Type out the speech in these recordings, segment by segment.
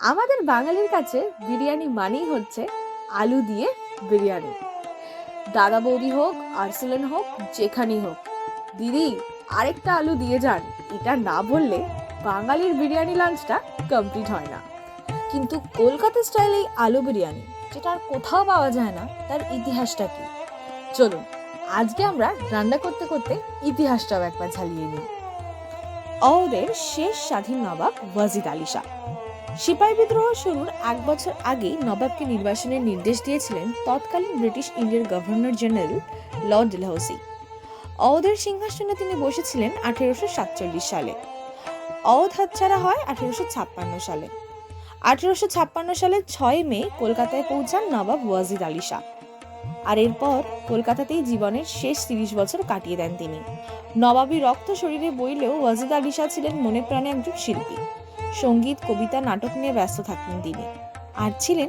আমাদের বাঙালির কাছে বিরিয়ানি মানেই হচ্ছে আলু দিয়ে বিরিয়ানি। দাদা বৌদি হোক, আর্সেলেন হোক যেখানেই হোক। দিদি, আরেকটা আলু দিয়ে যান। এটা না বললে বাঙালির বিরিয়ানি লাঞ্চটা কমপ্লিট হয় না। কিন্তু কলকাতা স্টাইল এই আলু বিরিয়ানি, যেটা আর কোথাও পাওয়া যায় না, তার ইতিহাসটা কি? চলুন, আজকে আমরা রান্না করতে করতে ইতিহাসটাও একবার ঝালিয়ে নিই। অওদের শেষ স্বাধীন নবাব ওয়াজিদ আলী শাহ। সিপাহী বিদ্রোহ শুরুর এক বছর আগেই নবাবকে নির্বাসনের নির্দেশ দিয়েছিলেন তৎকালীন ব্রিটিশ ইন্ডিয়ার গভর্নর জেনারেল লর্ড ডেলহাউসি অওধের সিংহাসনে তিনি বসেছিলেন আঠেরোশো সাতচল্লিশ সালে। অওধ হাতছাড়া হয় আঠেরোশো ছাপ্পান্ন সালে। আঠেরোশো ছাপ্পান্ন সালের ছয় মে কলকাতায় পৌঁছান নবাব ওয়াজিদ আলী শাহ। আর এরপর কলকাতাতেই জীবনের শেষ তিরিশ বছর কাটিয়ে দেন তিনি। নবাবী রক্ত শরীরে বইলেও ওয়াজিদ আলী শাহ ছিলেন মনে প্রাণে একজন শিল্পী। সংগীত, কবিতা, নাটক নিয়ে ব্যস্ত থাকতেন তিনি। আর ছিলেন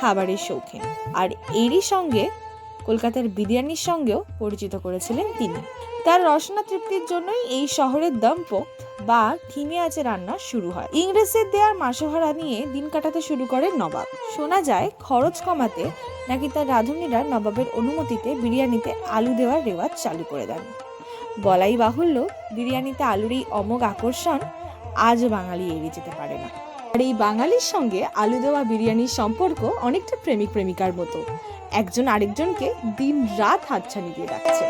খাবারের শৌখিন। আর এরই সঙ্গে কলকাতার বিরিয়ানির সঙ্গেও পরিচিত করেছিলেন তিনি। তার রসনা তৃপ্তির জন্যই এই শহরের দম্পক বা থিমে আছে রান্না শুরু হয়। ইংরেজদের দেওয়ার মাসোহারা নিয়ে দিন কাটাতে শুরু করেন নবাব। শোনা যায়, খরচ কমাতে নাকি তার রাঁধুনিরা নবাবের অনুমতিতে বিরিয়ানিতে আলু দেওয়ার রেওয়াজ চালু করে দেন। বলাই বাহুল্য, বিরিয়ানিতে আলুর এই অমোঘ আকর্ষণ আজও বাঙালি এড়িয়ে যেতে পারে না। আর এই বাঙালির সঙ্গে আলু দেওয়া বিরিয়ানির সম্পর্ক অনেকটা প্রেমিক প্রেমিকার মতো। একজন আরেকজনকে দিন রাত হাতছানি দিয়ে রাখছে